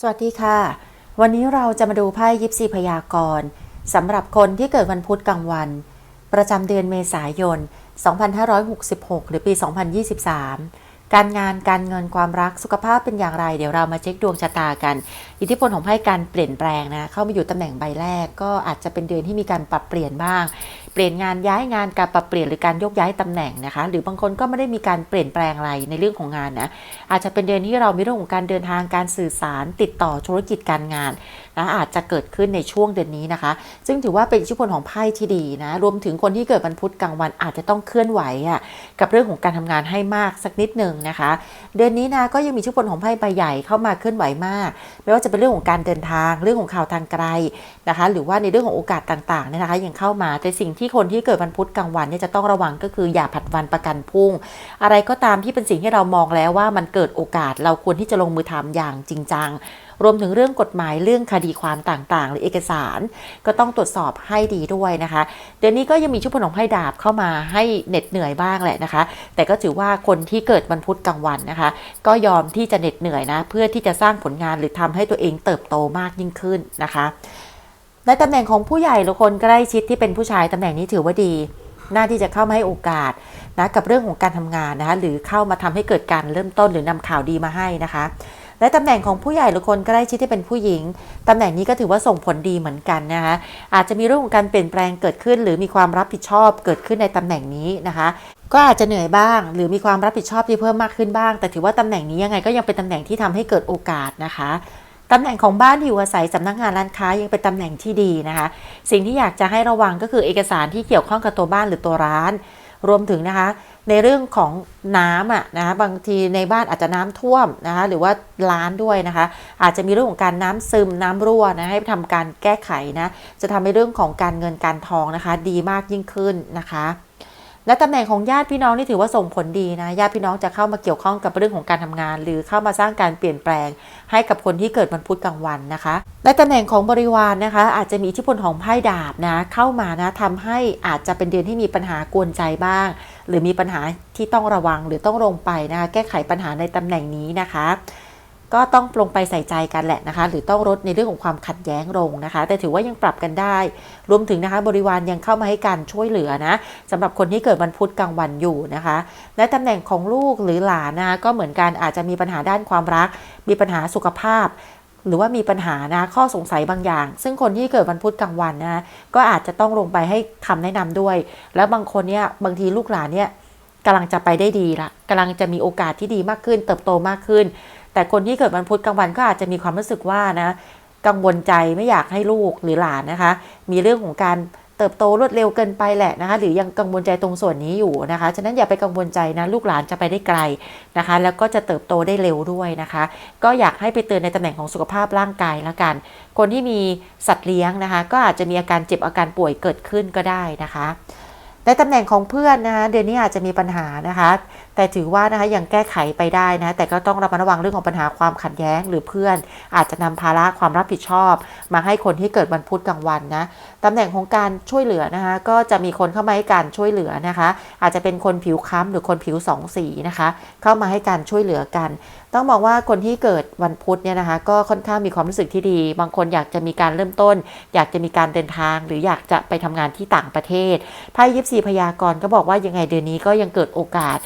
สวัสดีค่ะ วันนี้เราจะมาดูไพ่ยิปซีพยากรณ์สำหรับคนที่เกิดวันพุธกลางวัน ประจำเดือนเมษายน 2566 หรือปี 2023 การงานการเงินความรักสุขภาพเป็นอย่างไร เดี๋ยวเรามาเช็คดวงชะตากัน อิทธิพลของไพ่การเปลี่ยนแปลงนะ เข้ามาอยู่ตำแหน่งใบแรก ก็อาจจะเป็นเดือนที่มีการปรับเปลี่ยนบ้างเปลี่ยนงานย้ายงานการปรับเปลี่ยนหรือการยกย้ายตำแหน่งนะคะ หรือบางคนก็ไม่ได้มีการเปลี่ยนแปลงอะไรในเรื่องของงานนะอาจจะเป็นเดือนที่เรามีเรื่องของการเดินทางการสื่อสารติดต่อธุรกิจการงานนะอาจจะเกิดขึ้นในช่วงเดือนนี้นะคะ ซึ่งถือว่าเป็นอิทธิพลของไพ่ที่ดีนะรวมถึงคนที่เกิดวันพุธกลางวันอาจจะต้องเคลื่อนไหวอะกับเรื่องของการทำงานให้มากสักนิดหนึ่งนะคะ เดือนนี้นะก็ยังมีอิทธิพลของไพ่ใบใหญ่เข้ามาเคลื่อนไหวมาก ไม่ว่าจะเป็นเรื่องของการเดินทางเรื่องของข่าวทางไกลนะคะ หรือว่าในเรื่องของโอกาสต่างๆเนี่ยนะคะยังเข้ามาแต่สิ่งที่ที่คนที่เกิดวันพุธกลางวันเนี่ยจะต้องระวังก็คืออย่าผัดวันประกันพรุ่ง อะไรก็ตามที่เป็นสิ่งที่เรามองแล้วว่ามันเกิดโอกาสเราควรที่จะลงมือทำอย่างจริงจังรวมถึงเรื่องกฎหมายเรื่องคดีความต่างๆ หรือเอกสาร ก็ต้องตรวจสอบให้ดีด้วยนะคะ เดือนนี้ก็ยังมีชุดพลของไพ่ดาบเข้ามาให้เหน็ดเหนื่อยบ้างแหละนะคะ แต่ก็ถือว่าคนที่เกิดวันพุธกลางวันนะคะ ก็ยอมที่จะเหน็ดเหนื่อยนะ เพื่อที่จะสร้างผลงานหรือทำให้ตัวเองเติบโตมากยิ่งขึ้นนะคะ ในตำแหน่งของผู้ใหญ่หรือคนใกล้ชิดที่เป็นผู้ชายตำแหน่งนี้ถือว่าดีหน้าที่จะเข้ามาให้โอกาสนะกับเรื่องของการทำงานนะคะหรือเข้ามาทำให้เกิดการเริ่มต้นหรือนำข่าวดีมาให้นะคะ และตำแหน่งของผู้ใหญ่หรือคนใกล้ชิดที่เป็นผู้หญิงตำแหน่งนี้ก็ถือว่าส่งผลดีเหมือนกันนะคะอาจจะมีเรื่องของการเปลี่ยนแปลงเกิดขึ้น หรือมีความรับผิดชอบเกิดขึ้นในตำแหน่งนี้นะคะก็อาจจะเหนื่อยบ้าง หรือมีความรับผิดชอบที่เพิ่มมากขึ้นบ้าง แต่ถือว่าตำแหน่งนี้ยังไงก็ยังเป็นตำแหน่งที่ทำให้เกิดโอกาสนะคะ ตำแหน่งของบ้านที่อยู่อาศัยสำนักงานร้านค้ายังเป็นตำแหน่งที่ดีนะคะ สิ่งที่อยากจะให้ระวังก็คือเอกสารที่เกี่ยวข้องกับตัวบ้านหรือตัวร้าน รวมถึงนะคะ ในเรื่องของน้ำอะนะคะบางทีในบ้านอาจจะน้ำท่วมนะคะหรือว่าร้านด้วยนะคะ อาจจะมีเรื่องของการน้ำซึมน้ำรั่วนะให้ทำการแก้ไขนะจะทำให้เรื่องของการเงินการทองนะคะ ดีมากยิ่งขึ้นนะคะ และตำแหน่งของญาติพี่น้องนี่ถือว่าส่งผลดีนะ ญาติพี่น้องจะเข้ามาเกี่ยวข้องกับเรื่องของการทำงาน หรือเข้ามาสร้างการเปลี่ยนแปลง ให้กับคนที่เกิดวันพุธกลางวันนะคะและตำแหน่งของบริวารนะคะ อาจจะมีอิทธิพลของไพ่ดาบนะเข้ามานะทำให้อาจจะเป็นเดือนที่มีปัญหากวนใจบ้าง หรือมีปัญหาที่ต้องระวังหรือต้องลงไปนะคะแก้ไขปัญหาในตำแหน่งนี้นะคะ ก็ต้องลงไปใส่ใจกันแหละนะคะ หรือต้องลดในเรื่องของความขัดแย้งลงนะคะ แต่ถือว่ายังปรับกันได้ รวมถึงนะคะ บริวารยังเข้ามาให้การช่วยเหลือนะสำหรับคนที่เกิดวันพุธกลางวันอยู่นะคะ และตำแหน่งของลูกหรือหลานนะก็เหมือนกันอาจจะมีปัญหาด้านความรัก มีปัญหาสุขภาพหรือว่ามีปัญหานะข้อสงสัยบางอย่าง ซึ่งคนที่เกิดวันพุธกลางวันนะก็อาจจะต้องลงไปให้คำแนะนำด้วย แล้วบางคนเนี่ยบางทีลูกหลานเนี่ยกำลังจะไปได้ดีละกำลังจะมีโอกาสที่ดีมากขึ้น เติบโตมากขึ้น แต่คนที่เกิดวันพุธกลางวันก็อาจจะมีความรู้สึกว่านะกังวลใจไม่อยากให้ลูกหรือหลานนะคะ มีเรื่องของการเติบโตรวดเร็วเกินไปแหละนะคะ หรือยังกังวลใจตรงส่วนนี้อยู่นะคะ ฉะนั้นอย่าไปกังวลใจนะลูกหลานจะไปได้ไกลนะคะ แล้วก็จะเติบโตได้เร็วด้วยนะคะ ก็อยากให้ไปเตือนในตำแหน่งของสุขภาพร่างกายและกัน คนที่มีสัตว์เลี้ยงนะคะ ก็อาจจะมีอาการเจ็บอาการป่วยเกิดขึ้นก็ได้นะคะ ในตำแหน่งของเพื่อนนะคะเดือนนี้อาจจะมีปัญหานะคะ แต่ถือว่านะคะยังแก้ไขไปได้นะแต่ก็ต้องระมัดระวังเรื่องของปัญหาความขัดแย้ง หรือเพื่อนอาจจะนำภาระความรับผิดชอบ มาให้คนที่เกิดวันพุธกลางวันนะตำแหน่งของการช่วยเหลือนะคะก็จะมีคนเข้ามาให้การช่วยเหลือนะคะ อาจจะเป็นคนผิวค้ำหรือคนผิวสองสีนะคะ เข้ามาให้การช่วยเหลือกัน ต้องบอกว่าคนที่เกิดวันพุธเนี่ยนะคะ ก็ค่อนข้างมีความรู้สึกที่ดี บางคนอยากจะมีการเริ่มต้น อยากจะมีการเดินทาง หรืออยากจะไปทำงานที่ต่างประเทศไพ่ยิปซีพยากรณ์ก็บอกว่ายังไงเดือนนี้ก็ยังเกิดโอกาส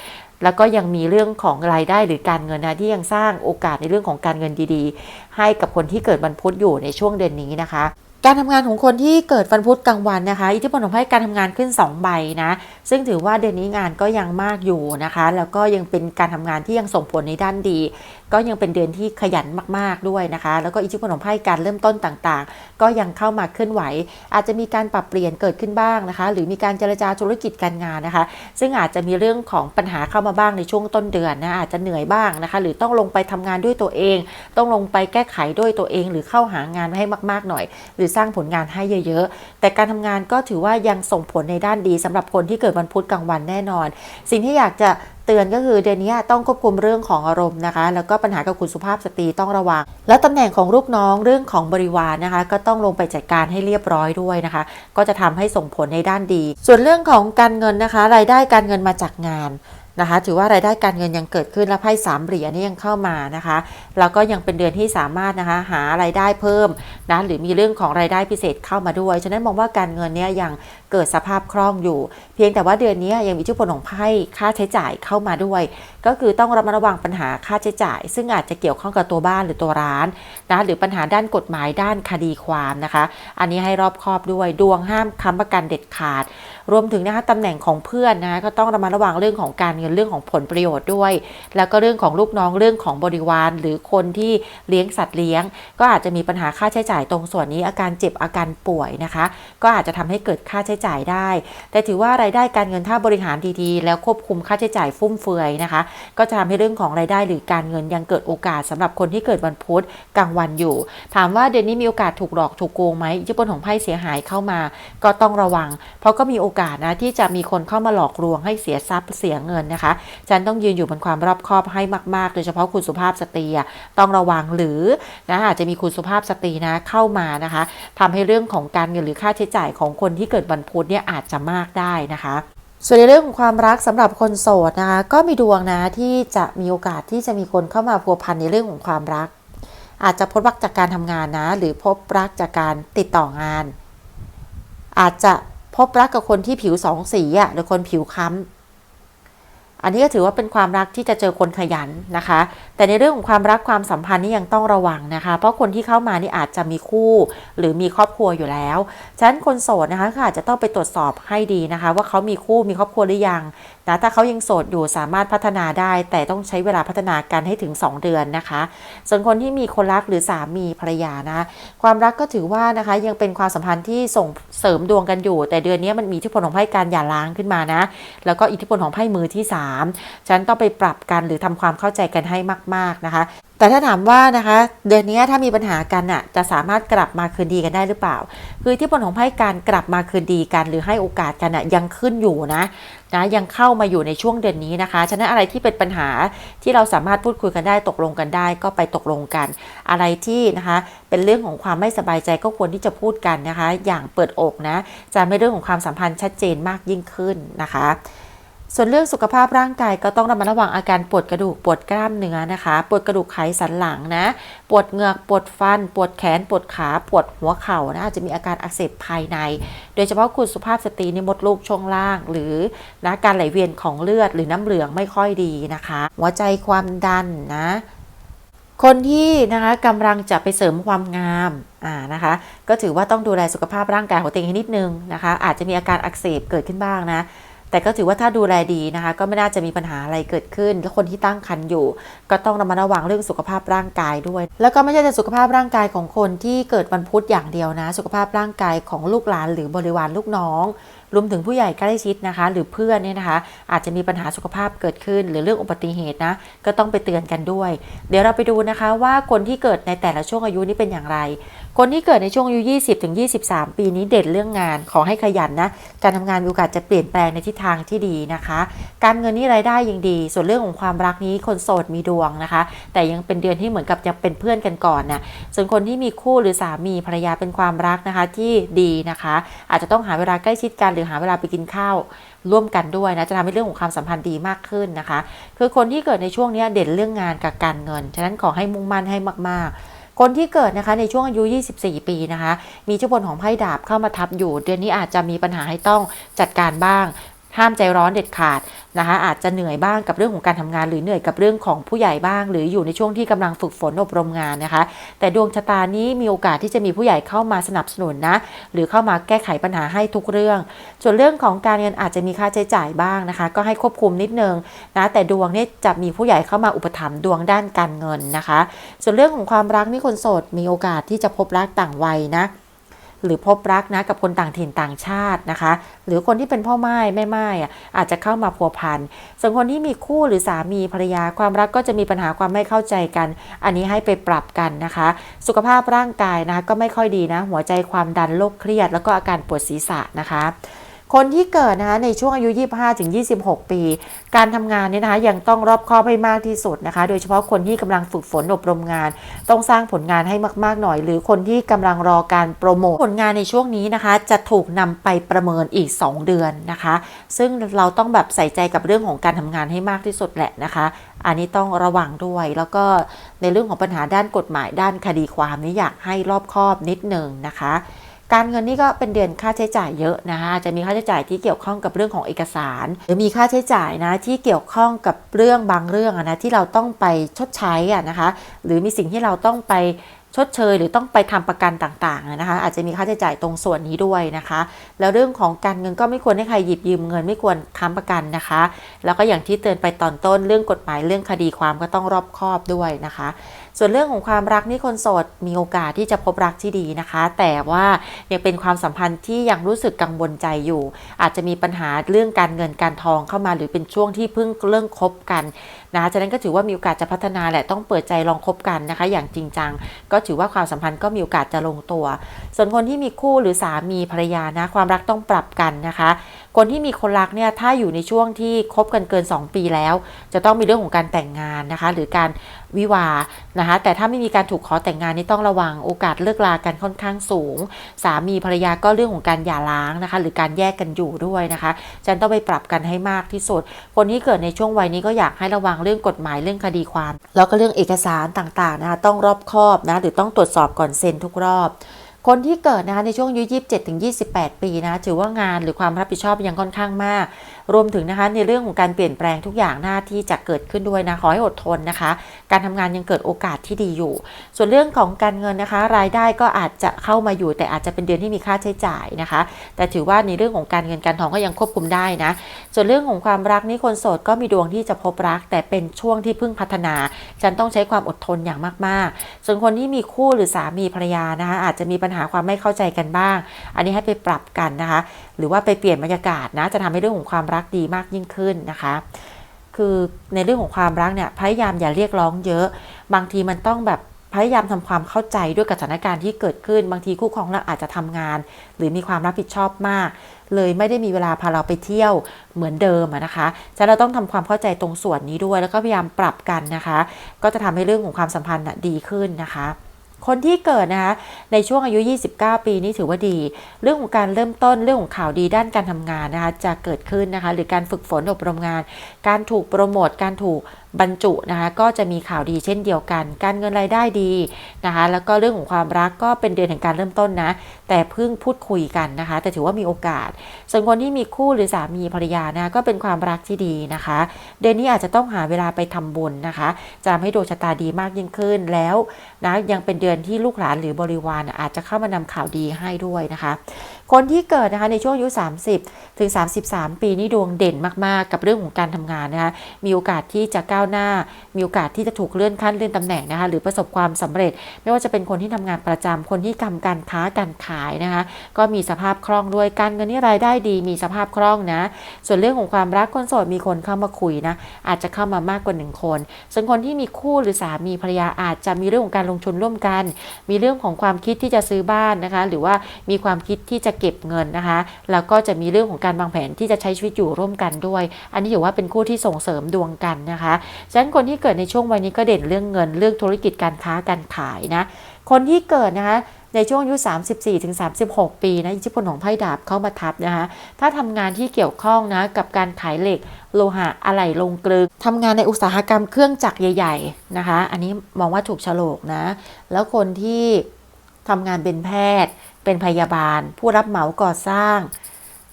แล้วก็ยังมีเรื่องของรายได้หรือการเงินนะที่ยังสร้างโอกาสในเรื่องของการเงินดีๆ ให้กับคนที่เกิดวันพุธอยู่ในช่วงเดือนนี้นะคะ การทำงานของคนที่เกิดวันพุธกลางวันนะคะ อิทธิพลของไพ่การทำงานขึ้น 2 ใบนะ ซึ่งถือว่าเดือนนี้งานก็ยังมากอยู่นะคะ แล้วก็ยังเป็นการทำงานที่ยังส่งผลในด้านดีก็ยังเป็นเดือนที่ขยันมากๆด้วยนะคะ แล้วก็อิทธิพลของไพ่การเริ่มต้นต่างๆ ก็ยังเข้ามาเคลื่อนไหว อาจจะมีการปรับเปลี่ยนเกิดขึ้นบ้างนะคะ หรือมีการเจรจาธุรกิจการงานนะคะ ซึ่งอาจจะมีเรื่องของปัญหาเข้ามาบ้างในช่วงต้นเดือนนะอาจจะเหนื่อยบ้างนะคะ หรือต้องลงไปทำงานด้วยตัวเอง ต้องลงไปแก้ไขด้วยตัวเอง หรือเข้าหางานให้มาก ๆหน่อย หรือสร้างผลงานให้เยอะ ๆ แต่การทำงานก็ถือว่ายังส่งผลในด้านดีสำหรับคนที่เกิดวันพุธกลางวันแน่นอน สิ่งที่อยากจะ เตือนก็คือเดือนนี้ต้องควบคุมเรื่องของอารมณ์นะคะ แล้วก็ปัญหากับคุณสุภาพสตรีต้องระวัง แล้วตำแหน่งของลูกน้องเรื่องของบริวารนะคะ ก็ต้องลงไปจัดการให้เรียบร้อยด้วยนะคะ ก็จะทำให้ส่งผลในด้านดี ส่วนเรื่องของการเงินนะคะ รายได้การเงินมาจากงานนะคะถือว่ารายได้การเงินยังเกิดขึ้นและไพ่สามเหรียญนี่ยังเข้ามานะคะแล้วก็ยังเป็นเดือนที่สามารถนะคะหารายได้เพิ่มนะหรือมีเรื่องของรายได้พิเศษเข้ามาด้วย ฉะนั้นมองว่าการเงินเนี่ยยังเกิดสภาพคล่องอยู่ เพียงแต่ว่าเดือนนี้ยังมีอิทธิพลของไพ่ค่าใช้จ่ายเข้ามาด้วย ก็คือต้องระมัดระวังปัญหาค่าใช้จ่าย ซึ่งอาจจะเกี่ยวข้องกับตัวบ้านหรือตัวร้านนะหรือปัญหาด้านกฎหมายด้านคดีความนะคะ อันนี้ให้รอบคอบด้วยดวงห้ามค้ำประกันเด็ดขาด รวมถึงนะคะตำแหน่งของเพื่อนนะก็ต้องระมัดระวังเรื่องของการเงินเรื่องของผลประโยชน์ด้วย แล้วก็เรื่องของลูกน้องเรื่องของบริวาร หรือคนที่เลี้ยงสัตว์เลี้ยง ก็อาจจะมีปัญหาค่าใช้จ่ายตรงส่วนนี้อาการเจ็บอาการป่วยนะคะ ก็อาจจะทำให้เกิดค่าใช้จ่ายได้ แต่ถือว่ารายได้การเงินถ้าบริหารดีๆ แล้วควบคุมค่าใช้จ่ายฟุ่มเฟือยนะคะ ก็จะทำให้เรื่องของรายได้หรือการเงินยังเกิดโอกาสสำหรับคนที่เกิดวันพุธกลางวันอยู่ ถามว่าเดือนนี้มีโอกาสถูกหลอกถูกโกงไหมอิทธิพลของไพ่เสียหายเข้ามา ก็ต้องระวัง เพราะก็มีโอกาสนะที่จะมีคนเข้ามาหลอกลวงให้เสียทรัพย์เสียเงินนะคะฉันต้องยืนอยู่บนความรอบคอบให้มากๆ โดยเฉพาะคุณสุภาพสตรีต้องระวังหรือนะอาจจะมีคุณสุภาพสตรีนะเข้ามานะคะทำให้เรื่องของการเงินหรือค่าใช้จ่ายของคนที่เกิดวันพุธเนี่ยอาจจะมากได้นะคะ ส่วนในเรื่องของความรักสำหรับคนโสดนะคะก็มีดวงนะที่จะมีโอกาสที่จะมีคนเข้ามาพัวพันในเรื่องของความรัก อาจจะพบรักจากการทำงานนะ หรือพบรักจากการติดต่องาน อาจจะพบรักกับคนที่ผิวสองสีอะหรือคนผิวค้ำ อันนี้ก็ถือว่าเป็นความรักที่จะเจอคนขยันนะคะ แต่ในเรื่องของความรักความสัมพันธ์นี่ยังต้องระวังนะคะ เพราะคนที่เข้ามานี่อาจจะมีคู่ หรือมีครอบครัวอยู่แล้ว ฉะนั้นคนโสดนะคะก็อาจจะต้องไปตรวจสอบให้ดีนะคะ ว่าเขามีคู่มีครอบครัวหรือยังนะถ้าเขายังโสดอยู่สามารถพัฒนาได้ แต่ต้องใช้เวลาพัฒนากันให้ถึง 2 เดือนนะคะ ส่วนคนที่มีคนรักหรือสามีภรรยานะความรักก็ถือว่านะคะยังเป็นความสัมพันธ์ที่ส่งเสริมดวงกันอยู่ แต่เดือนนี้มันมีอิทธิพลของไพ่การหย่าร้างขึ้นมานะแล้วก็อิทธิพลของไพ่มือที่3ฉันต้องไปปรับกันหรือทำความเข้าใจกันให้มาก ๆนะคะ แต่ถ้าถามว่านะคะ เดือนนี้ถ้ามีปัญหากันอะจะสามารถกลับมาคืนดีกันได้หรือเปล่า คือที่ผลของไพ่การกลับมาคืนดีกัน หรือให้โอกาสกันอะยังขึ้นอยู่นะนะยังเข้ามาอยู่ในช่วงเดือนนี้นะคะ ฉะนั้นอะไรที่เป็นปัญหาที่เราสามารถพูดคุยกันได้ตกลงกันได้ ก็ไปตกลงกัน อะไรที่นะคะเป็นเรื่องของความไม่สบายใจก็ควรที่จะพูดกันนะคะ อย่างเปิดอกนะจะไม่เรื่องของความสัมพันธ์ชัดเจนมากยิ่งขึ้นนะคะ ส่วนเรื่องสุขภาพร่างกายก็ต้องระมัดระวังอาการปวดกระดูกปวดกล้ามเนื้อนะคะ ปวดกระดูกไขสันหลังนะ ปวดเหงือกปวดฟัน ปวดแขน ปวดขา ปวดหัวเข่านะอาจจะมีอาการอักเสบภายใน โดยเฉพาะคุณสุภาพสตรีในมดลูกช่วงล่าง หรือนะการไหลเวียนของเลือดหรือน้ำเหลืองไม่ค่อยดีนะคะ หัวใจความดันนะคนที่นะคะกำลังจะไปเสริมความงามอ่านะคะ ก็ถือว่าต้องดูแลสุขภาพร่างกายของตัวเองให้นิดนึงนะคะ อาจจะมีอาการอักเสบเกิดขึ้นบ้างนะ แต่ก็ถือว่าถ้าดูแลดีนะคะ ก็ไม่น่าจะมีปัญหาอะไรเกิดขึ้น แล้วคนที่ตั้งครรภ์อยู่ ก็ต้องระมัดระวังเรื่องสุขภาพร่างกายด้วย แล้วก็ไม่ใช่แต่สุขภาพร่างกายของคนที่เกิดวันพุธอย่างเดียวนะ สุขภาพร่างกายของลูกหลานหรือบริวารลูกน้องรวมถึงผู้ใหญ่ใกล้ชิดนะคะ หรือเพื่อนเนี่ยนะคะ อาจจะมีปัญหาสุขภาพเกิดขึ้น หรือเรื่องอุบัติเหตุนะ ก็ต้องไปเตือนกันด้วย เดี๋ยวเราไปดูนะคะว่าคนที่เกิดในแต่ละช่วงอายุนี้เป็นอย่างไร คนที่เกิดในช่วงอายุ 20ถึง23 ปีนี้เด่นเรื่องงาน ขอให้ขยันนะ การทำงานมีโอกาสจะเปลี่ยนแปลงในทิศทางที่ดีนะคะ การเงินนี่รายได้ยังดี ส่วนเรื่องของความรักนี้คนโสดมีดวงนะคะ แต่ยังเป็นเดือนที่เหมือนกับยังเป็นเพื่อนกันก่อนนะ ส่วนคนที่มีคู่หรือสามีภรรยาเป็นความรักนะคะที่ดีนะคะ อาจจะต้องหาเวลาใกล้ชิดกันหรือหาเวลาไปกินข้าวร่วมกันด้วยนะ จะทำให้เรื่องของความสัมพันธ์ดีมากขึ้นนะคะ คือคนที่เกิดในช่วงนี้เด่นเรื่องงานกับการเงิน ฉะนั้นขอให้มุ่งมั่นให้มากๆ คนที่เกิดนะคะในช่วงอายุ 24 ปีนะคะ มีเจ้าบนของไพ่ดาบเข้ามาทับอยู่ เดือนนี้อาจจะมีปัญหาให้ต้องจัดการบ้าง ห้ามใจร้อนเด็ดขาดนะคะอาจจะเหนื่อยบ้างกับเรื่องของการทำงาน หรือเหนื่อยกับเรื่องของผู้ใหญ่บ้าง หรืออยู่ในช่วงที่กำลังฝึกฝนอบรมงานนะคะ แต่ดวงชะตานี้มีโอกาสที่จะมีผู้ใหญ่เข้ามาสนับสนุนนะหรือเข้ามาแก้ไขปัญหาให้ทุกเรื่อง ส่วนเรื่องของการเงินอาจจะมีค่าใช้จ่ายบ้างนะคะ ก็ให้ควบคุมนิดนึงนะแต่ดวงเนี่ยจะมีผู้ใหญ่เข้ามาอุปถัมภ์ดวงด้านการเงินนะคะ ส่วนเรื่องของความรักนี่คนโสดมีโอกาสที่จะพบรักต่างวัยนะ หรือพบรักนะกับคนต่างถิ่นต่างชาตินะคะ หรือคนที่เป็นพ่อไม้แม่ไม้อะอาจจะเข้ามาพัวพันส่วนคนที่มีคู่หรือสามีภรรยาความรักก็จะมีปัญหาความไม่เข้าใจกัน อันนี้ให้ไปปรับกันนะคะ สุขภาพร่างกายนะคะก็ไม่ค่อยดีนะ หัวใจความดันโรคเครียด แล้วก็อาการปวดศีรษะนะคะ คนที่เกิดนะคะในช่วงอายุ 25 ถึง 26 ปี การทำงานเนี่ยนะคะยังต้องรอบคอบให้มากที่สุดนะคะ โดยเฉพาะคนที่กำลังฝึกฝนอบรมงาน ต้องสร้างผลงานให้มากๆหน่อย หรือคนที่กำลังรอการโปรโมทผลงานในช่วงนี้นะคะ จะถูกนำไปประเมินอีก 2 เดือนนะคะ ซึ่งเราต้องแบบใส่ใจกับเรื่องของการทำงานให้มากที่สุดแหละนะคะ อันนี้ต้องระวังด้วยแล้วก็ในเรื่องของปัญหาด้านกฎหมายด้านคดีความนี่อยากให้รอบคอบนิดหนึ่งนะคะ การเงินนี่ก็เป็นเดือนค่าใช้จ่ายเยอะนะคะจะมีค่าใช้จ่ายที่เกี่ยวข้องกับเรื่องของเอกสาร หรือมีค่าใช้จ่ายนะที่เกี่ยวข้องกับเรื่องบางเรื่องนะที่เราต้องไปชดใช้อะนะคะ หรือมีสิ่งที่เราต้องไปชดเชยหรือต้องไปทำประกันต่างๆนะคะอาจจะมีค่าใช้จ่ายตรงส่วนนี้ด้วยนะคะ แล้วเรื่องของการเงินก็ไม่ควรให้ใครหยิบยืมเงินไม่ควรค้ำประกันนะคะ แล้วก็อย่างที่เตือนไปตอนต้นเรื่องกฎหมายเรื่องคดีความก็ต้องรอบคอบด้วยนะคะ ส่วนเรื่องของความรักนี่คนโสดมีโอกาสที่จะพบรักที่ดีนะคะ แต่ว่ายังเป็นความสัมพันธ์ที่ยังรู้สึกกังวลใจอยู่ อาจจะมีปัญหาเรื่องการเงินการทองเข้ามาหรือเป็นช่วงที่เพิ่งเริ่มคบกันนะคะฉะนั้นก็ถือว่ามีโอกาสจะพัฒนาแหละต้องเปิดใจลองคบกันนะคะ อย่างจริงจัง ก็ถือว่าความสัมพันธ์ก็มีโอกาสจะลงตัว ส่วนคนที่มีคู่หรือสามีภรรยานะความรักต้องปรับกันนะคะ คนที่มีคนรักเนี่ยถ้าอยู่ในช่วงที่คบกันเกิน 2 ปีแล้ว จะต้องมีเรื่องของการแต่งงานนะคะ หรือการ วิวานะคะแต่ถ้าไม่มีการถูกขอแต่งงานนี่ต้องระวังโอกาสเลิกลากันค่อนข้างสูง สามีภรรยาก็เรื่องของการหย่าร้างนะคะ หรือการแยกกันอยู่ด้วยนะคะฉันต้องไปปรับกันให้มากที่สุด คนที่เกิดในช่วงวัยนี้ก็อยากให้ระวังเรื่องกฎหมายเรื่องคดีความ แล้วก็เรื่องเอกสารต่างๆนะคะต้องรอบคอบนะหรือต้องตรวจสอบก่อนเซ็นทุกรอบคนที่เกิดนะคะในช่วงอายุ 27 ถึง 28 ปีนะ ถือว่างานหรือความรับผิดชอบยังค่อนข้างมาก รวมถึงนะคะในเรื่องของการเปลี่ยนแปลงทุกอย่างหน้าที่จะเกิดขึ้นด้วยนะขอให้อดทนนะคะ การทำงานยังเกิดโอกาสที่ดีอยู่ ส่วนเรื่องของการเงินนะคะ รายได้ก็อาจจะเข้ามาอยู่ แต่อาจจะเป็นเดือนที่มีค่าใช้จ่ายนะคะ แต่ถือว่าในเรื่องของการเงินการทองก็ยังควบคุมได้นะ ส่วนเรื่องของความรักนี่คนโสดก็มีดวงที่จะพบรัก แต่เป็นช่วงที่เพิ่งพัฒนา ฉันต้องใช้ความอดทนอย่างมากๆ ส่วนคนที่มีคู่หรือสามีภรรยานะคะอาจจะมีปัญหาความไม่เข้าใจกันบ้าง อันนี้ให้ไปปรับกันนะคะ หรือว่าไปเปลี่ยนบรรยากาศนะจะทำให้เรื่องของความรักดีมากยิ่งขึ้นนะคะ คือในเรื่องของความรักเนี่ยพยายามอย่าเรียกร้องเยอะ บางทีมันต้องแบบพยายามทำความเข้าใจด้วยกับสถานการณ์ที่เกิดขึ้น บางทีคู่ครองเราอาจจะทำงาน หรือมีความรับผิดชอบมาก เลยไม่ได้มีเวลาพาเราไปเที่ยวเหมือนเดิมนะคะฉะนั้นเราต้องทำความเข้าใจตรงส่วนนี้ด้วย แล้วก็พยายามปรับกันนะคะ ก็จะทำให้เรื่องของความสัมพันธ์น่ะดีขึ้นนะคะ คนที่เกิดนะคะในช่วงอายุ 29 ปีนี่ถือว่าดี เรื่องของการเริ่มต้นเรื่องของข่าวดีด้านการทำงานนะคะจะเกิดขึ้นนะคะหรือการฝึกฝนอบรมงาน การถูกโปรโมทการถูกบรรจุนะคะก็จะมีข่าวดีเช่นเดียวกัน การเงินรายได้ดีนะคะแล้วก็เรื่องของความรักก็เป็นเดือนแห่งการเริ่มต้นนะแต่เพิ่งพูดคุยกันนะคะ แต่ถือว่ามีโอกาส ส่วนคนที่มีคู่หรือสามีภรรยานะก็เป็นความรักที่ดีนะคะ เดือนนี้อาจจะต้องหาเวลาไปทำบุญนะคะจะทำให้ดวงชะตาดีมากยิ่งขึ้นแล้วนะยังเป็นเดือนที่ลูกหลานหรือบริวารอาจจะเข้ามานำข่าวดีให้ด้วยนะคะ คนที่เกิดนะคะในช่วงอายุ 30 ถึง 33 ปีนี่ดวงเด่นมากๆ กับเรื่องของการทำงานนะคะมีโอกาสที่จะก้าวหน้า มีโอกาสที่จะถูกเลื่อนขั้นเลื่อนตำแหน่งนะคะหรือประสบความสำเร็จ ไม่ว่าจะเป็นคนที่ทำงานประจำคนที่ทำการค้าการขายนะคะก็มีสภาพคล่องด้วยการเงินนี่รายได้ดี มีสภาพคล่องนะส่วนเรื่องของความรักคนโสดมีคนเข้ามาคุยนะอาจจะเข้ามามากกว่าหนึ่งคน ส่วนคนที่มีคู่หรือสามีภรรยาอาจจะมีเรื่องของการลงทุนร่วมกัน มีเรื่องของความคิดที่จะซื้อบ้านนะคะหรือว่ามีความคิดที่จะเก็บเงินนะคะ แล้วก็จะมีเรื่องของการวางแผนที่จะใช้ชีวิตอยู่ร่วมกันด้วย อันนี้ถือว่าเป็นคู่ที่ส่งเสริมดวงกันนะคะฉะนั้นคนที่เกิดในช่วงวัยนี้ก็เด่นเรื่องเงินเรื่องธุรกิจการค้าการขายนะ คนที่เกิดนะคะในช่วงอายุ 34ถึง36 ปีนะอิทธิพลของไพ่ดาบเข้ามาทับนะคะ ถ้าทำงานที่เกี่ยวข้องนะกับการขายเหล็ก โลหะอะไหล่ลงกลึกทำงานในอุตสาหกรรมเครื่องจักรใหญ่ ๆนะคะ อันนี้มองว่าถูกโฉลกนะ แล้วคนที่ ทำงานเป็นแพทย์ เป็นพยาบาล ผู้รับเหมาก่อสร้าง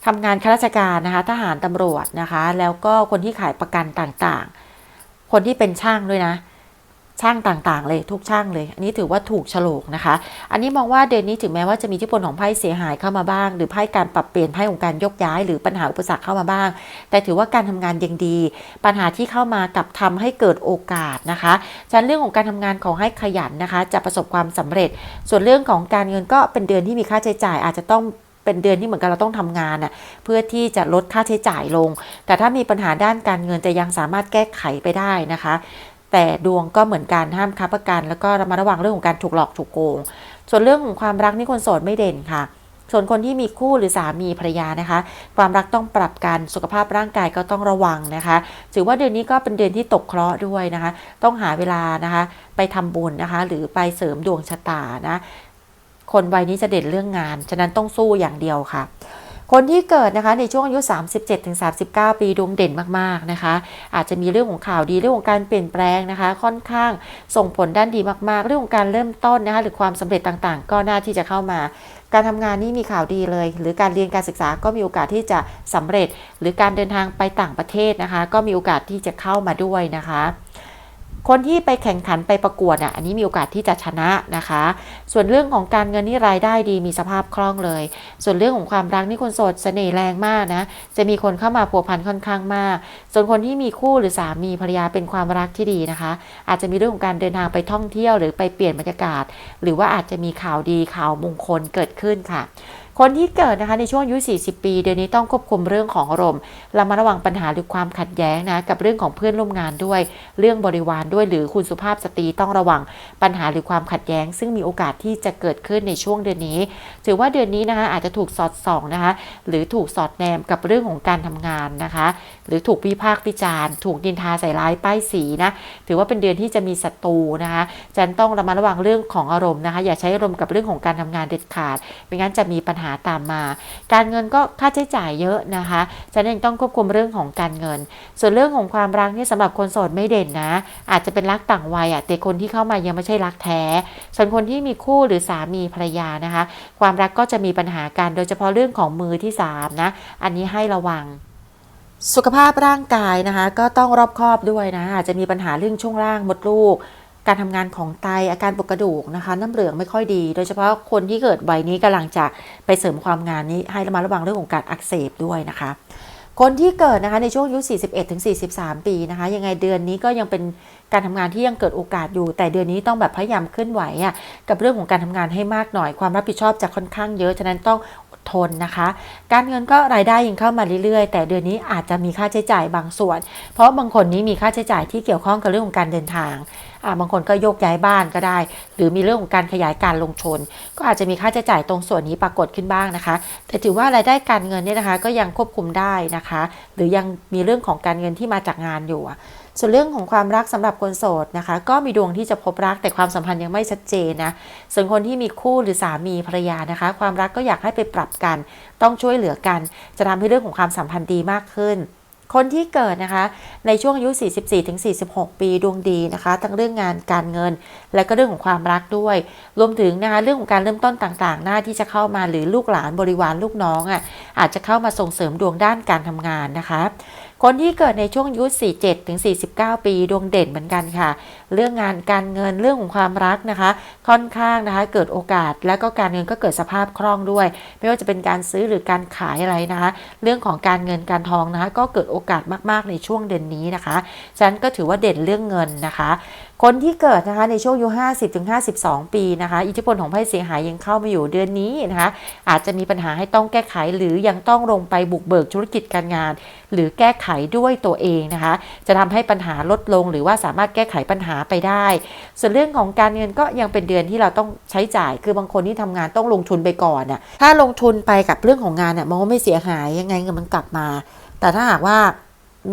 ทำงานข้าราชการนะคะ ทหารตำรวจนะคะ แล้วก็คนที่ขายประกันต่างๆ คนที่เป็นช่างด้วยนะ ช่างต่างๆ เลยทุกช่างเลย อันนี้ถือว่าถูกโฉลกนะคะ อันนี้มองว่าเดือนนี้ถึงแม้ว่าจะมีทธิพลของไพ่เสียหายเข้ามาบ้าง หรือไพ่การปรับเปลี่ยนไพ่ของการยกย้าย หรือปัญหาอุปสรรคเข้ามาบ้าง แต่ถือว่าการทำงานยังดี ปัญหาที่เข้ามากับทำให้เกิดโอกาสนะคะฉะนั้นเรื่องของการทำงานขอให้ขยันนะคะ จะประสบความสำเร็จ ส่วนเรื่องของการเงินก็เป็นเดือนที่มีค่าใช้จ่ายอาจจะต้องเป็นเดือนที่เหมือนกันเราต้องทำงานน่ะเพื่อที่จะลดค่าใช้จ่ายลง แต่ถ้ามีปัญหาด้านการเงินจะยังสามารถแก้ไขไปได้นะคะ แต่ดวงก็เหมือนกันห้ามค้าประกัน แล้วก็ระมัดระวังเรื่องของการถูกหลอกถูกโกง ส่วนเรื่องของความรักนี่คนโสดไม่เด่นค่ะ ส่วนคนที่มีคู่หรือสามีภรรยานะคะ ความรักต้องปรับกันสุขภาพร่างกายก็ต้องระวังนะคะ ถือว่าเดือนนี้ก็เป็นเดือนที่ตกเคราะห์ด้วยนะคะ ต้องหาเวลานะคะ ไปทำบุญนะคะ หรือไปเสริมดวงชะตานะคนวัยนี้จะเด่นเรื่องงาน ฉะนั้นต้องสู้อย่างเดียวค่ะ คนที่เกิดนะคะในช่วงอายุ 37-39 ปีดวงเด่นมากๆนะคะ อาจจะมีเรื่องของข่าวดีเรื่องของการเปลี่ยนแปลงนะคะ ค่อนข้างส่งผลด้านดีมากๆ เรื่องของการเริ่มต้นนะคะหรือความสำเร็จต่างๆ ก็น่าที่จะเข้ามาการทำงานนี่มีข่าวดีเลย หรือการเรียนการศึกษาก็มีโอกาสที่จะสำเร็จ หรือการเดินทางไปต่างประเทศนะคะ ก็มีโอกาสที่จะเข้ามาด้วยนะคะ คนที่ไปแข่งขันไปประกวดอะอันนี้มีโอกาสที่จะชนะนะคะ ส่วนเรื่องของการเงินนี่รายได้ดีมีสภาพคล่องเลย ส่วนเรื่องของความรักนี่คนโสดเสน่ห์แรงมากนะ จะมีคนเข้ามาพัวพันค่อนข้างมาก ส่วนคนที่มีคู่หรือสามีภรรยาเป็นความรักที่ดีนะคะ อาจจะมีเรื่องของการเดินทางไปท่องเที่ยวหรือไปเปลี่ยนบรรยากาศ หรือว่าอาจจะมีข่าวดีข่าวมงคลเกิดขึ้นค่ะ คนที่เกิดนะคะในช่วงอายุ 40 ปี เดือนนี้ต้องควบคุมเรื่องของอารมณ์ระมัดระวังปัญหาหรือความขัดแย้งนะกับเรื่องของเพื่อนร่วมงานด้วย เรื่องบริวารด้วย หรือคุณสุภาพสตรีต้องระวังปัญหาหรือความขัดแย้ง ซึ่งมีโอกาสที่จะเกิดขึ้นในช่วงเดือนนี้ ถือว่าเดือนนี้นะคะอาจจะถูกสอดส่องนะคะหรือถูกสอดแนมกับเรื่องของการทำงานนะคะ หรือถูกวิพากษ์วิจารณ์ ถูกดินทาใส่ร้ายป้ายสีนะถือว่าเป็นเดือนที่จะมีศัตรูนะคะจันต้องระมัดระวังเรื่องของอารมณ์นะคะ อย่าใช้อารมณ์กับเรื่องของการทำงานเด็ดขาดไม่งั้นจะมีปัญหาตามมา การเงินก็ค่าใช้จ่ายเยอะนะคะฉะนั้นต้องควบคุมเรื่องของการเงิน ส่วนเรื่องของความรักนี่สำหรับคนโสดไม่เด่นนะ อาจจะเป็นรักต่างวัยอะแต่คนที่เข้ามายังไม่ใช่รักแท้ ส่วนคนที่มีคู่หรือสามีภรรยานะคะ ความรักก็จะมีปัญหากันโดยเฉพาะเรื่องของมือที่สามนะอันนี้ให้ระวังสุขภาพร่างกายนะคะ ก็ต้องรอบคอบด้วยนะอาจจะมีปัญหาเรื่องช่วงล่างมดลูก การทำงานของไตอาการปวดกระดูกนะคะ น้ำเหลืองไม่ค่อยดี โดยเฉพาะคนที่เกิดวัยนี้กำลังจะไปเสริมความงานนี้ให้ระมัดระวังเรื่องของการอักเสบด้วยนะคะ คนที่เกิดนะคะในช่วงอายุ 41ถึง43 ปีนะคะ ยังไงเดือนนี้ก็ยังเป็นการทำงานที่ยังเกิดโอกาสอยู่ แต่เดือนนี้ต้องแบบพยายามเคลื่อนไหวอะ่ะกับเรื่องของการทำงานให้มากหน่อย ความรับผิดชอบจะค่อนข้างเยอะ ฉะนั้นต้องทนนะคะ การเงินก็รายได้ยังเข้ามาเรื่อยๆ แต่เดือนนี้อาจจะมีค่าใช้จ่ายบางส่วน เพราะบางคนนี้มีค่าใช้จ่ายที่เกี่ยวข้องกับเรื่องของการเดินทาง บางคนก็โยกย้ายบ้านก็ได้ หรือมีเรื่องของการขยายการลงทุนก็อาจจะมีค่าใช้จ่ายตรงส่วนนี้ปรากฏขึ้นบ้างนะคะ แต่ถือว่ารายได้การเงินเนี่ยนะคะก็ยังควบคุมได้นะคะ หรือยังมีเรื่องของการเงินที่มาจากงานอยู่ส่วนเรื่องของความรักสำหรับคนโสดนะคะ ก็มีดวงที่จะพบรักแต่ความสัมพันธ์ยังไม่ชัดเจนนะส่วนคนที่มีคู่หรือสามีภรรยานะคะ ความรักก็อยากให้ไปปรับกัน ต้องช่วยเหลือกัน จะทำให้เรื่องของความสัมพันธ์ดีมากขึ้น คนที่เกิดนะคะ ในช่วงอายุ 44-46 ปีดวงดีนะคะ ทั้งเรื่องงานการเงิน และก็เรื่องของความรักด้วย รวมถึงนะคะเรื่องของการเริ่มต้นต่างๆ หน้าที่จะเข้ามาหรือลูกหลานบริวารลูกน้องอะอาจจะเข้ามาส่งเสริมดวงด้านการทำงานนะคะ คนที่เกิดในช่วงอายุ47ถึง49 ปีดวงเด่นเหมือนกันค่ะ เรื่องงานการเงินเรื่องของความรักนะคะ ค่อนข้างนะคะเกิดโอกาสและก็การเงินก็เกิดสภาพคล่องด้วย ไม่ว่าจะเป็นการซื้อหรือการขายอะไรนะคะ เรื่องของการเงินการทองนะคะก็เกิดโอกาสมาก ๆ ในช่วงเด่นนี้นะคะฉะนั้นก็ถือว่าเด่นเรื่องเงินนะคะคนที่เกิดนะคะในช่วงอายุ 50ถึง52 ปีนะคะ อิทธิพลของไพ่เสียหายยังเข้ามาอยู่เดือนนี้นะคะ อาจจะมีปัญหาให้ต้องแก้ไขหรือยังต้องลงไปบุกเบิกธุรกิจการงาน หรือแก้ไขด้วยตัวเองนะคะ จะทำให้ปัญหาลดลงหรือว่าสามารถแก้ไขปัญหาไปได้ ส่วนเรื่องของการเงินก็ยังเป็นเดือนที่เราต้องใช้จ่าย คือบางคนที่ทำงานต้องลงทุนไปก่อนน่ะถ้าลงทุนไปกับเรื่องของงานเนี่ยมันก็ไม่เสียหายยังไงเงินมันกลับมา แต่ถ้าหากว่า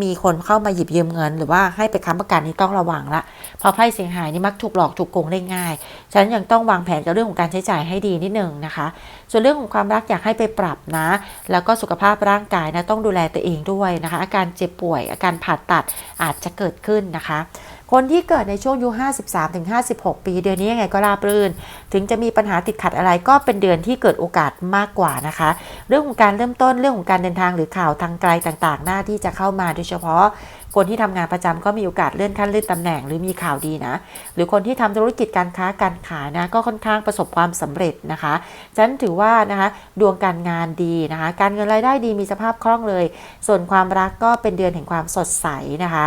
มีคนเข้ามาหยิบยืมเงิน หรือว่าให้ไปค้ำประกันนี่ต้องระวังละเพราะไพ่เสียหายนี่มักถูกหลอกถูกโกงได้ง่ายฉะนั้นยังต้องวางแผนกับเรื่องของการใช้จ่ายให้ดีนิดนึงนะคะ ส่วนเรื่องของความรักอยากให้ไปปรับนะ แล้วก็สุขภาพร่างกายนะต้องดูแลตัวเองด้วยนะคะ อาการเจ็บป่วย อาการผ่าตัดอาจจะเกิดขึ้นนะคะ คนที่เกิดในช่วงอายุ 53-56 ปีเดือนนี้ยังไงก็ราบรื่น ถึงจะมีปัญหาติดขัดอะไรก็เป็นเดือนที่เกิดโอกาสมากกว่านะคะ เรื่องของการเริ่มต้นเรื่องของการเดินทางหรือข่าวทางไกลต่างๆ หน้าที่จะเข้ามาโดยเฉพาะ คนที่ทำงานประจำก็มีโอกาสเลื่อนขั้นเลื่อนตำแหน่งหรือมีข่าวดีนะ หรือคนที่ทำธุรกิจการค้าการขายนะก็ค่อนข้างประสบความสำเร็จนะคะฉะนั้นถือว่านะคะดวงการงานดีนะคะ การเงินรายได้ดีมีสภาพคล่องเลย ส่วนความรักก็เป็นเดือนแห่งความสดใสนะคะ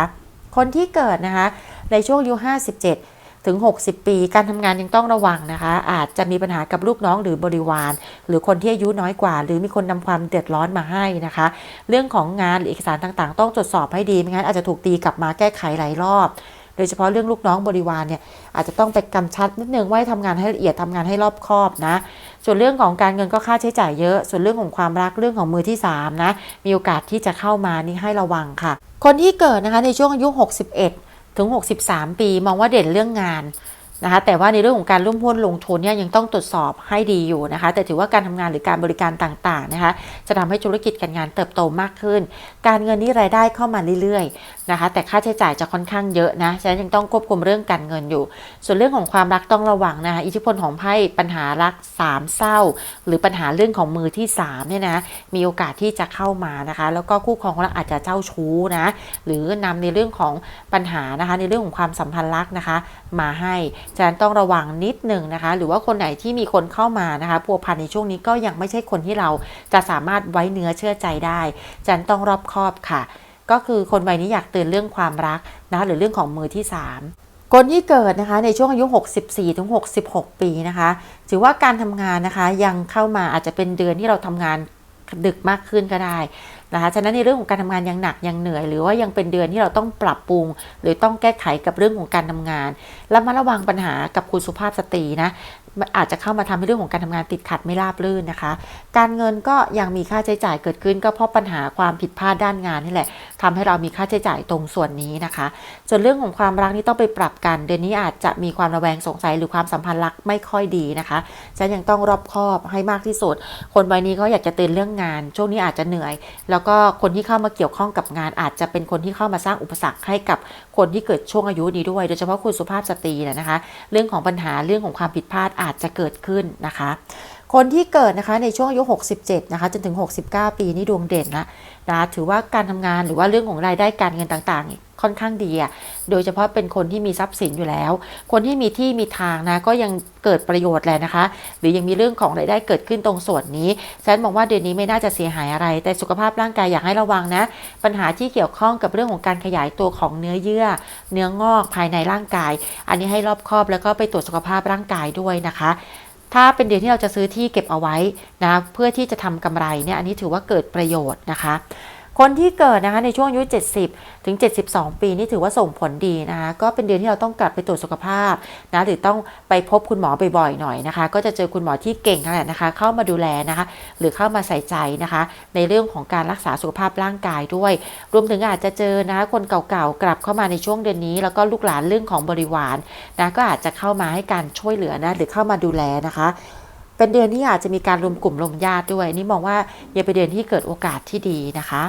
คนที่เกิดนะคะ ในช่วงอายุ 57 ถึง 60 ปี การทำงานยังต้องระวังนะคะ อาจจะมีปัญหากับลูกน้องหรือบริวาร หรือคนที่อายุน้อยกว่า หรือมีคนนำความเดือดร้อนมาให้นะคะ เรื่องของงานหรือเอกสารต่างๆ ต้องตรวจสอบให้ดีไม่งั้นอาจจะถูกตีกลับมาแก้ไขหลายรอบ โดยเฉพาะเรื่องลูกน้องบริวารเนี่ยอาจจะต้องไปกำชัดนิดนึงว่าให้ทำงานให้ละเอียดทำงานให้รอบคอบนะ ส่วนเรื่องของการเงินก็ค่าใช้จ่ายเยอะ ส่วนเรื่องของความรักเรื่องของมือที่ 3 นะ มีโอกาสที่จะเข้ามานี่ให้ระวังค่ะ คนที่เกิดนะคะในช่วงอายุ 61 ถึง 63 ปี มองว่าเด่นเรื่องงานนะคะแต่ว่าในเรื่องของการร่วมหุ้นลงทุนเนี่ยยังต้องตรวจสอบให้ดีอยู่นะคะ แต่ถือว่าการทำงานหรือการบริการต่างๆนะคะ จะทำให้ธุรกิจการงานเติบโตมากขึ้น การเงินนี่รายได้เข้ามาเรื่อย นะคะ แต่ค่าใช้จ่ายจะค่อนข้างเยอะนะ ฉะนั้นยังต้องควบคุมเรื่องการเงินอยู่ ส่วนเรื่องของความรักต้องระวังนะคะ อิทธิพลของไพ่ปัญหารักสามเศร้า หรือปัญหาเรื่องของมือที่สามเนี่ยนะ มีโอกาสที่จะเข้ามานะคะ แล้วก็คู่ครองของเราอาจจะเจ้าชู้นะ หรือนำในเรื่องของปัญหานะคะ ในเรื่องของความสัมพันธ์รักนะคะ มาให้ ฉะนั้นต้องระวังนิดหนึ่งนะคะ หรือว่าคนไหนที่มีคนเข้ามานะคะพัวพันในช่วงนี้ก็ยังไม่ใช่คนที่เราจะสามารถไว้เนื้อเชื่อใจได้ ฉะนั้นต้องรอบคอบค่ะ ก็คือคนวัยนี้อยากเตือนเรื่องความรักนะคะหรือเรื่องของมือที่ 3 คนที่เกิดนะคะในช่วงอายุ 64ถึง66 ปีนะคะถือว่าการทำงานนะคะยังเข้ามาอาจจะเป็นเดือนที่เราทำงานดึกมากขึ้นก็ได้นะคะฉะนั้นในเรื่องของการทำงานยังหนักยังเหนื่อย หรือว่ายังเป็นเดือนที่เราต้องปรับปรุง หรือต้องแก้ไขกับเรื่องของการทำงานและมาระวังปัญหากับคุณสุภาพสตรีนะ อาจจะเข้ามาทำให้เรื่องของการทำงานติดขัดไม่ราบรื่นนะคะ การเงินก็ยังมีค่าใช้จ่ายเกิดขึ้นก็เพราะปัญหาความผิดพลาดด้านงานนี่แหละทำให้เรามีค่าใช้จ่ายตรงส่วนนี้นะคะ ส่วนเรื่องของความรักนี่ต้องไปปรับกัน เดือนนี้อาจจะมีความระแวงสงสัยหรือความสัมพันธ์รักไม่ค่อยดีนะคะฉะนันยังต้องรอบคอบให้มากที่สุด คนวัยนี้ก็อยากจะเตือนเรื่องงาน ช่วงนี้อาจจะเหนื่อย แล้วก็คนที่เข้ามาเกี่ยวข้องกับงาน อาจจะเป็นคนที่เข้ามาสร้างอุปสรรคให้กับคนที่เกิดช่วงอายุนี้ด้วย โดยเฉพาะคุณสุภาพสตรีนะคะ เรื่องของปัญหาเรื่องของความผิดพลาดอาจจะเกิดขึ้นนะคะ คนที่เกิดนะคะในช่วงอายุ 67 นะคะจนถึง 69 ปีนี่ดวงเด่นนะนะถือว่าการทำงานหรือว่าเรื่องของรายได้การเงินต่างๆ ค่อนข้างดีอะโดยเฉพาะเป็นคนที่มีทรัพย์สินอยู่แล้ว คนที่มีที่มีทางนะก็ยังเกิดประโยชน์แหละนะคะ หรือยังมีเรื่องของรายได้เกิดขึ้นตรงส่วนนี้ฉันมองว่าเดือนนี้ไม่น่าจะเสียหายอะไร แต่สุขภาพร่างกายอยากให้ระวังนะ ปัญหาที่เกี่ยวข้องกับเรื่องของการขยายตัวของเนื้อเยื่อ เนื้องอกภายในร่างกาย อันนี้ให้รอบคอบแล้วก็ไปตรวจสุขภาพร่างกายด้วยนะคะถ้าเป็นเดือนที่เราจะซื้อที่เก็บเอาไว้นะเพื่อที่จะทำกำไรเนี่ยอันนี้ถือว่าเกิดประโยชน์นะคะ คนที่เกิดนะคะในช่วงอายุ 70 ถึง 72 ปีนี่ถือว่าส่งผลดีนะคะก็เป็นเดือนที่เราต้องกลับไปตรวจสุขภาพนะหรือต้องไปพบคุณหมอบ่อยๆหน่อยนะคะ ก็จะเจอคุณหมอที่เก่งขนาดนะคะ เข้ามาดูแลนะคะ หรือเข้ามาใส่ใจนะคะ ในเรื่องของการรักษาสุขภาพร่างกายด้วย รวมถึงอาจจะเจอนะคะคนเก่าๆกลับเข้ามาในช่วงเดือนนี้ แล้วก็ลูกหลานเรื่องของบริวารนะก็อาจจะเข้ามาให้การช่วยเหลือนะหรือเข้ามาดูแลนะคะ เป็นเดือนที่อาจจะมีการรวมกลุ่มลงญาติด้วย นี่มองว่ายังเป็นเดือนที่เกิดโอกาสที่ดีนะคะ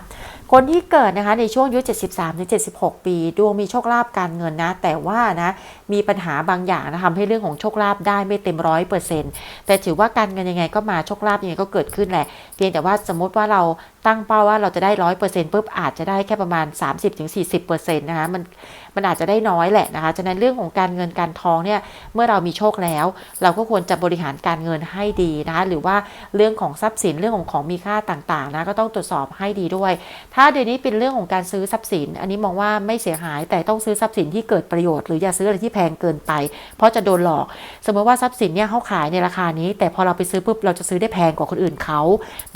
คนที่เกิดนะคะในช่วงอายุ 73-76 ปี ดวงมีโชคลาภการเงินนะ แต่ว่านะมีปัญหาบางอย่างนะทำให้เรื่องของโชคลาภได้ไม่เต็มร้อยเปอร์เซ็นต์แต่ถือว่าการเงินยังไงก็มาโชคลาภยังไงก็เกิดขึ้นแหละเพียงแต่ว่าสมมติว่าเราตั้งเป้าว่าเราจะได้ร้อยเปอร์เซ็นต์ปุ๊บอาจจะได้แค่ประมาณ 30-40%เปอร์เซ็นต์นะคะมันมันอาจจะได้น้อยแหละนะคะฉะนั้นเรื่องของการเงินการทองเนี่ยเมื่อเรามีโชคแล้ว เราก็ควรจะบริหารการเงินให้ดีนะคะหรือว่าเรื่องของทรัพย์สินเรื่องของของมีค่าต่างๆนะก็ต้องตรวจสอบให้ดีด้วย ถ้าเดี๋ยวนี้เป็นเรื่องของการซื้อทรัพย์สิน อันนี้มองว่าไม่เสียหายแต่ต้องซื้อทรัพย์สินที่เกิดประโยชน์หรืออย่าซื้ออะไรที่แพงเกินไป เพราะจะโดนหลอก สมมติว่าทรัพย์สินเนี่ยเขาขายในราคานี้ แต่พอเราไปซื้อปุ๊บเราจะซื้อได้แพงกว่าคนอื่นเขา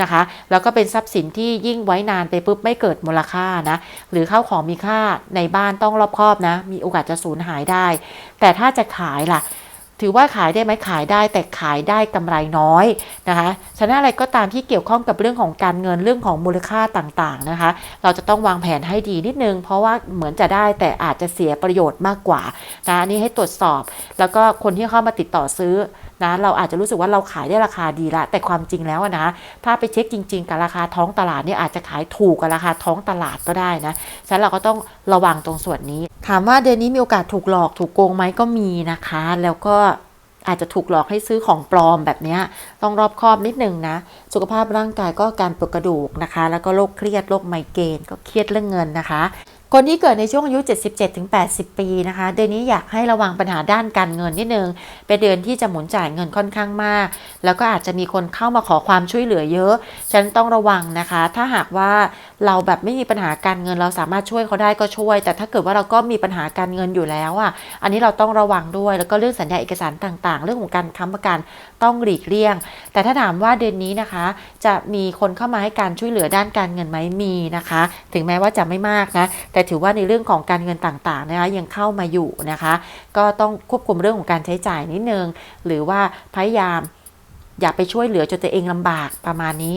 นะคะ แล้วก็เป็นทรัพย์สินที่ยิ่งไว้นานไปปุ๊บไม่เกิดมูลค่านะ หรือข้าวของมีค่าในบ้านต้องรอบคอบนะ มีโอกาสจะสูญหายได้ แต่ถ้าจะขายล่ะ ถือว่าขายได้ไหมขายได้แต่ขายได้กำไรน้อยนะคะฉะนั้นอะไรก็ตามที่เกี่ยวข้องกับเรื่องของการเงินเรื่องของมูลค่าต่างๆนะคะ เราจะต้องวางแผนให้ดีนิดนึง เพราะว่าเหมือนจะได้แต่อาจจะเสียประโยชน์มากกว่านะอันนี้ให้ตรวจสอบ แล้วก็คนที่เข้ามาติดต่อซื้อ นะเราอาจจะรู้สึกว่าเราขายได้ราคาดีละ แต่ความจริงแล้วนะ ถ้าไปเช็คจริง ๆ กับราคาท้องตลาดเนี่ยอาจจะขายถูกกว่าราคาท้องตลาดก็ได้นะฉะนั้นเราก็ต้องระวังตรงส่วนนี้ ถามว่าเดือนนี้มีโอกาสถูกหลอกถูกโกงไหมก็มีนะคะ แล้วก็อาจจะถูกหลอกให้ซื้อของปลอมแบบนี้ต้องรอบคอบนิดนึงนะ สุขภาพร่างกายก็การปวดกระดูกนะคะ แล้วก็โรคเครียดโรคไมเกรนก็เครียดเรื่องเงินนะคะ คนที่เกิดในช่วงอายุ 77-80 ปีนะคะ เดือนนี้อยากให้ระวังปัญหาด้านการเงินนิดนึง เป็นเดือนที่จะหมุนจ่ายเงินค่อนข้างมาก แล้วก็อาจจะมีคนเข้ามาขอความช่วยเหลือเยอะฉะนันต้องระวังนะคะ ถ้าหากว่า เราแบบไม่มีปัญหาการเงินเราสามารถช่วยเขาได้ก็ช่วย แต่ถ้าเกิดว่าเราก็มีปัญหาการเงินอยู่แล้วอะอันนี้เราต้องระวังด้วย แล้วก็เรื่องสัญญาเอกสารต่างๆ เรื่องของการค้ำประกันต้องหลีกเลี่ยง แต่ถ้าถามว่าเดือนนี้นะคะ จะมีคนเข้ามาให้การช่วยเหลือด้านการเงินไหมมีนะคะ ถึงแม้ว่าจะไม่มากนะแต่ถือว่าในเรื่องของการเงินต่างๆนะคะยังเข้ามาอยู่นะคะ ก็ต้องควบคุมเรื่องของการใช้จ่ายนิดนึง หรือว่าพยายามอย่าไปช่วยเหลือจนตัวเองลำบากประมาณนี้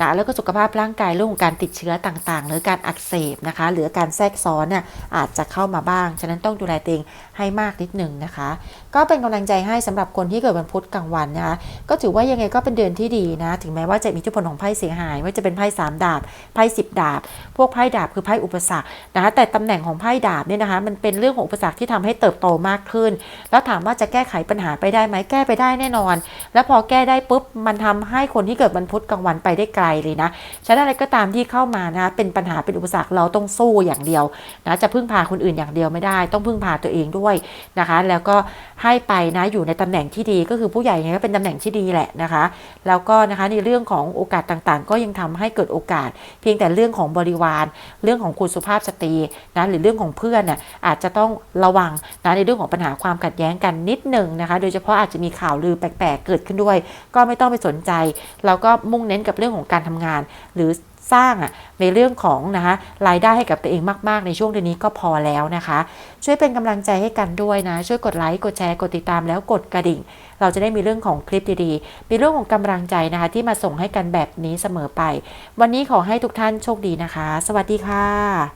นะแล้วก็สุขภาพร่างกายเรื่องของการติดเชื้อต่างๆ หรือการอักเสบนะคะ หรือการแทรกซ้อนเนี่ยอาจจะเข้ามาบ้าง ฉะนั้นต้องดูแลตัวเองให้มากนิดหนึ่งนะคะ ก็เป็นกำลังใจให้สำหรับคนที่เกิดวันพุธกลางวันนะคะก็ถือว่ายังไงก็เป็นเดือนที่ดีนะ ถึงแม้ว่าจะมีอิทธิพลของไพ่เสียหายไม่ว่าจะเป็นไพ่สามดาบไพ่สิบดาบ พวกไพ่ดาบคือไพ่อุปสรรคนะคะแต่ตำแหน่งของไพ่ดาบเนี่ยนะคะ มันเป็นเรื่องของอุปสรรคที่ทำให้เติบโตมากขึ้น แล้วถามว่าจะแก้ไขปัญหาไปได้ไหมแก้ไปได้แน่นอน แล้วพอแก้ได้ปุ๊บมันทำให้คนที่เกิดวันพุธกลางวันไปได้ไกลเลยนะฉะนั้นอะไรก็ตามที่เข้ามานะเป็นปัญหาเป็นอุปสรรคเราต้องสู้อย่างเดียวนะจะพึ่งพาคนอื่นอย่างเดียวไม่ได้ ต้องพึ่งพาตัวเองด้วยนะคะ แล้วก็ใให้ไปนะอยู่ในตำแหน่งที่ดีก็คือผู้ใหญ่เนี่ยก็เป็นตำแหน่งที่ดีแหละนะคะ แล้วก็นะคะในเรื่องของโอกาสต่างๆ ก็ยังทำให้เกิดโอกาส เพียงแต่เรื่องของบริวาร เรื่องของคุณสุภาพสตรีนะหรือเรื่องของเพื่อนน่ะอาจจะต้องระวังนะในเรื่องของปัญหาความขัดแย้งกันนิดหนึ่งนะคะ โดยเฉพาะอาจจะมีข่าวลือแปลกๆเกิดขึ้นด้วย ก็ไม่ต้องไปสนใจ แล้วก็มุ่งเน้นกับเรื่องของการทำงาน หรือ สร้างอะในเรื่องของนะคะรายได้ให้กับตัวเองมาก ๆ ในช่วงเดือนนี้ก็พอแล้วนะคะ ช่วยเป็นกำลังใจให้กันด้วยนะ ช่วยกดไลค์กดแชร์กดติดตามแล้วกดกระดิ่ง เราจะได้มีเรื่องของคลิปดีๆ มีเรื่องของกำลังใจนะคะ ที่มาส่งให้กันแบบนี้เสมอไป วันนี้ขอให้ทุกท่านโชคดีนะคะ สวัสดีค่ะ